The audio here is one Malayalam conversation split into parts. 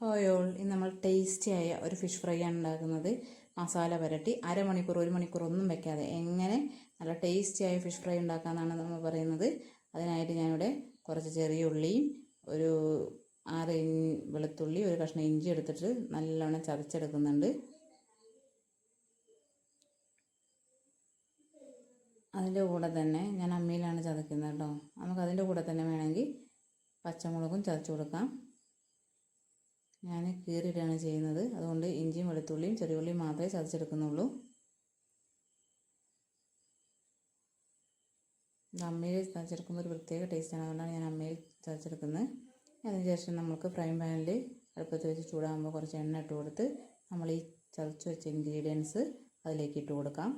ഹായ് ഓൾ ഇന്ന് നമ്മൾ ടേസ്റ്റിയായ ഒരു ഫിഷ് ഫ്രൈ ആണ് ഉണ്ടാക്കുന്നത്. മസാല പുരട്ടി അരമണിക്കൂർ ഒരു മണിക്കൂർ ഒന്നും വെക്കാതെ എങ്ങനെ നല്ല ടേസ്റ്റിയായ ഫിഷ് ഫ്രൈ ഉണ്ടാക്കാമെന്നാണ് നമ്മൾ പറയുന്നത്. അതിനായിട്ട് ഞാനിവിടെ കുറച്ച് ചെറിയ ഉള്ളിയും ഒരു ആറ് വെളുത്തുള്ളി ഒരു കഷ്ണം ഇഞ്ചി എടുത്തിട്ട് നല്ലവണ്ണം ചതച്ചെടുക്കുന്നുണ്ട്. അതിന്റെ കൂടെ തന്നെ ഞാൻ അമ്മിയിലാണ് ചതക്കുന്നത് കേട്ടോ. നമുക്കതിന്റെ കൂടെ തന്നെ വേണമെങ്കിൽ പച്ചമുളകും ചതച്ച് കൊടുക്കാം. ഞാൻ കീറിയിട്ടാണ് ചെയ്യുന്നത്. അതുകൊണ്ട് ഇഞ്ചിയും വെളുത്തുള്ളിയും ചെറിയുള്ളിയും മാത്രമേ ചതച്ചെടുക്കുന്നുള്ളൂ. അമ്മയിൽ ചതച്ചെടുക്കുമ്പോൾ ഒരു പ്രത്യേക ടേസ്റ്റാണ് അതുകൊണ്ടാണ് ഞാൻ അമ്മയിൽ ചതച്ചെടുക്കുന്നത്. അതിനുശേഷം നമുക്ക് ഫ്രൈ പാനിൽ അടുപ്പത്ത് വെച്ച് ചൂടാകുമ്പോൾ കുറച്ച് എണ്ണ ഇട്ട് കൊടുത്ത് നമ്മൾ ഈ ചതച്ച് വെച്ച ഇൻഗ്രീഡിയൻസ് അതിലേക്ക് ഇട്ട് കൊടുക്കാം.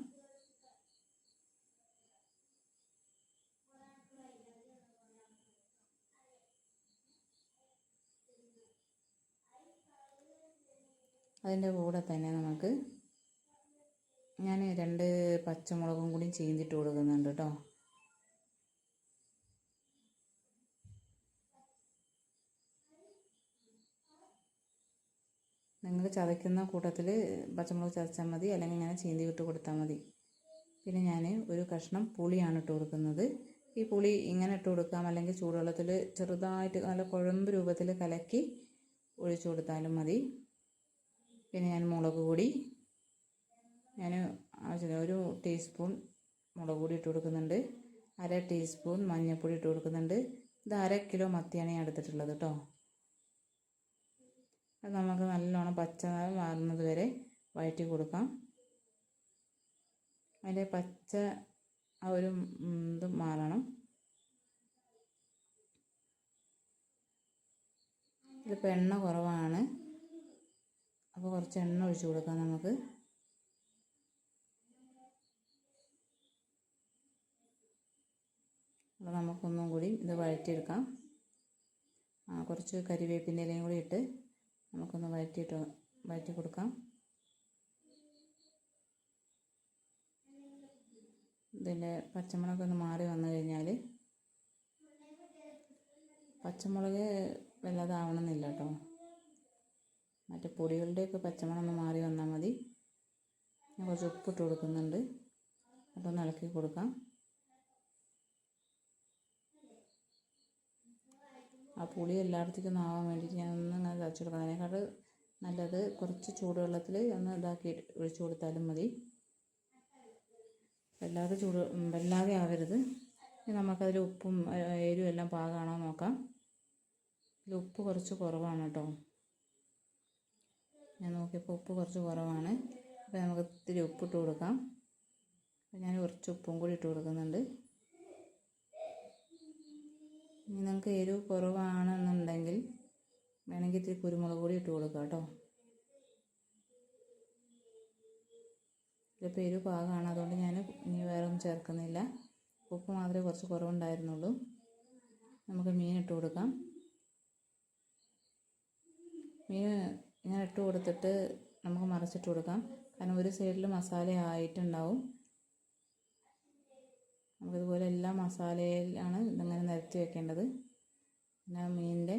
അതിന്റെ കൂടെ തന്നെ നമുക്ക് ഞാൻ രണ്ട് പച്ചമുളകും കൂടി ചീന്തിട്ട് കൊടുക്കുന്നുണ്ട് കേട്ടോ. നിങ്ങൾ ചതയ്ക്കുന്ന കൂട്ടത്തിൽ പച്ചമുളക് ചതച്ചാൽ മതി അല്ലെങ്കിൽ ഇങ്ങനെ ചീന്തി ഇട്ട് കൊടുത്താൽ മതി. പിന്നെ ഞാൻ ഒരു കഷ്ണം പുളിയാണ് ഇട്ട് കൊടുക്കുന്നത്. ഈ പുളി ഇങ്ങനെ ഇട്ട് കൊടുക്കാം അല്ലെങ്കിൽ ചൂടുവെള്ളത്തിൽ ചെറുതായിട്ട് നല്ല കുഴമ്പ് രൂപത്തിൽ കലക്കി ഒഴിച്ചു കൊടുത്താലും മതി. പിന്നെ ഞാൻ മുളക് പൊടി ഞാൻ ആവശ്യത്തിന് ഒരു ടീസ്പൂൺ മുളക് പൊടി ഇട്ട് കൊടുക്കുന്നുണ്ട്. അര ടീസ്പൂൺ മഞ്ഞൾപ്പൊടി ഇട്ട് കൊടുക്കുന്നുണ്ട്. ഇത് അര കിലോ മത്തിയാണ് ഞാൻ എടുത്തിട്ടുള്ളത് കേട്ടോ അത് നമുക്ക് നല്ലോണം പച്ച മാറുന്നത് വരെ വഴറ്റി കൊടുക്കാം. അതിന്റെ പച്ച ആ ഒരു ഇത് മാറണം. ഇതിപ്പോൾ എണ്ണ കുറവാണ്. അപ്പോൾ കുറച്ച് എണ്ണ ഒഴിച്ച് കൊടുക്കാം നമുക്ക്. അപ്പോൾ നമുക്കൊന്നും കൂടി ഇത് വഴറ്റിയെടുക്കാം. ആ കുറച്ച് കരിവേപ്പിന്റെ ഇലയും കൂടി ഇട്ട് നമുക്കൊന്ന് വഴറ്റിയിട്ട് വഴറ്റി കൊടുക്കാം. ഇതിന്റെ പച്ചമുളക് ഒന്ന് മാറി വന്നു കഴിഞ്ഞാൽ പച്ചമുളക് വല്ലാതാവണമെന്നില്ല കേട്ടോ. മറ്റേ പൊടികളുടെയൊക്കെ പച്ചമണം ഒന്ന് മാറി വന്നാൽ മതി. ഞാൻ കുറച്ച് ഉപ്പിട്ട് കൊടുക്കുന്നുണ്ട്. അതൊന്ന് ഇളക്കി കൊടുക്കാം. ആ പുളി എല്ലായിടത്തേക്കും ഒന്ന് ആവാൻ വേണ്ടിയിട്ട് ഞാൻ ഒന്ന് ഇങ്ങനെ തച്ചു കൊടുക്കാം. അതിനേക്കാട്ട് നല്ലത് കുറച്ച് ചൂടുവെള്ളത്തിൽ ഒന്ന് ഇതാക്കി ഒഴിച്ചു കൊടുത്താലും മതി. വല്ലാതെ ചൂട് വല്ലാതെ ആവരുത്. നമുക്കതിൽ ഉപ്പും എരിവും എല്ലാം പാകമാണോ നോക്കാം. ഇതിൽ ഉപ്പ് കുറച്ച് കുറവാണ് കേട്ടോ. ഞാൻ നോക്കിയപ്പോൾ ഉപ്പ് കുറച്ച് കുറവാണ്. അപ്പോൾ നമുക്ക് ഇത്തിരി ഉപ്പിട്ട് കൊടുക്കാം. അപ്പോൾ ഞാൻ കുറച്ച് ഉപ്പും കൂടി ഇട്ട് കൊടുക്കുന്നുണ്ട്. ഇനി നിങ്ങൾക്ക് എരിവ് കുറവാണെന്നുണ്ടെങ്കിൽ വേണമെങ്കിൽ ഇത്തിരി കുരുമുളക് കൂടി ഇട്ട് കൊടുക്കാം കേട്ടോ. ഇതിപ്പോൾ എരിവ് പാകമാണ്. അതുകൊണ്ട് ഞാൻ ഇനി വേറെ ഒന്നും ചേർക്കുന്നില്ല. ഉപ്പ് മാത്രമേ കുറച്ച് കുറവുണ്ടായിരുന്നുള്ളൂ. നമുക്ക് മീൻ ഇട്ട് കൊടുക്കാം. മീൻ ഇങ്ങനെ ഇട്ട് കൊടുത്തിട്ട് നമുക്ക് മറിച്ചിട്ട് കൊടുക്കാം. കാരണം ഒരു സൈഡിൽ മസാല ആയിട്ടുണ്ടാവും. നമുക്കിതുപോലെ എല്ലാ മസാലയിലാണ് ഇതിങ്ങനെ നിരത്തി വെക്കേണ്ടത്. പിന്നെ മീനിന്റെ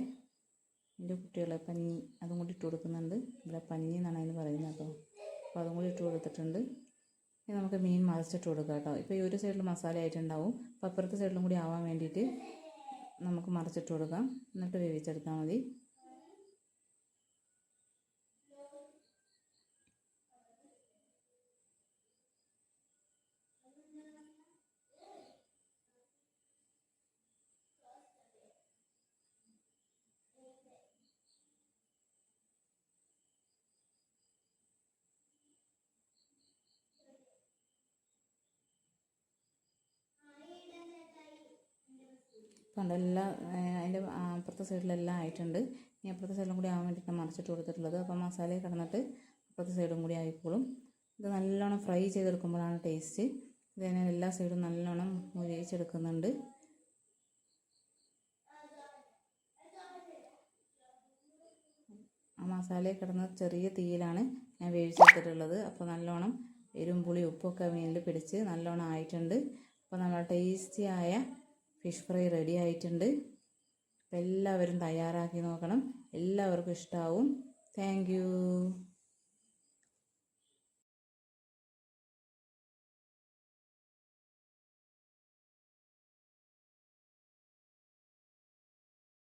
എന്റെ കുട്ടികളെ പഞ്ഞി അതും കൂടി ഇട്ട് കൊടുക്കുന്നുണ്ട്. ഇവിടെ പഞ്ഞി എന്നാണ് അതിന് പറയുന്നത് കേട്ടോ. അപ്പോൾ അതും കൂടി ഇട്ട് കൊടുത്തിട്ടുണ്ട്. ഇനി നമുക്ക് മീൻ മറിച്ചിട്ട് കൊടുക്കാം കേട്ടോ. ഇപ്പോൾ ഈ ഒരു സൈഡിൽ മസാല ആയിട്ടുണ്ടാവും. അപ്പോൾ അപ്പുറത്തെ സൈഡിലും കൂടി ആവാൻ വേണ്ടിയിട്ട് നമുക്ക് മറിച്ചിട്ട് കൊടുക്കാം. എന്നിട്ട് വേവിച്ചെടുത്താൽ മതി. കണ്ടോ എല്ലാം അതിന്റെ അപ്പുറത്തെ സൈഡിലെല്ലാം ആയിട്ടുണ്ട്. ഇനി അപ്പുറത്തെ സൈഡിലും കൂടി ആവാൻ വേണ്ടിയിട്ട് മറിച്ചിട്ട് കൊടുത്തിട്ടുള്ളത്. അപ്പോൾ മസാലയിൽ കിടന്നിട്ട് അപ്പുറത്തെ സൈഡും കൂടി ആയിക്കോളും. ഇത് നല്ലോണം ഫ്രൈ ചെയ്തെടുക്കുമ്പോഴാണ് ടേസ്റ്റ്. ഇത് ഞാൻ എല്ലാ സൈഡും നല്ലോണം മുരിയിച്ചെടുക്കുന്നുണ്ട്. ആ മസാലയിൽ കിടന്ന ചെറിയ തീയിലാണ് ഞാൻ വേവിച്ചെടുത്തിട്ടുള്ളത്. അപ്പോൾ നല്ലോണം എരുമ്പുളി പുളി ഉപ്പൊക്കെ മീനിൽ പിടിച്ച് നല്ലോണം ആയിട്ടുണ്ട്. അപ്പോൾ നമ്മൾ ടേസ്റ്റി ആയ ഫിഷ് ഫ്രൈ റെഡി ആയിട്ടുണ്ട്. എല്ലാവരും തയ്യാറാക്കി നോക്കണം. എല്ലാവർക്കും ഇഷ്ടമാവും താങ്ക്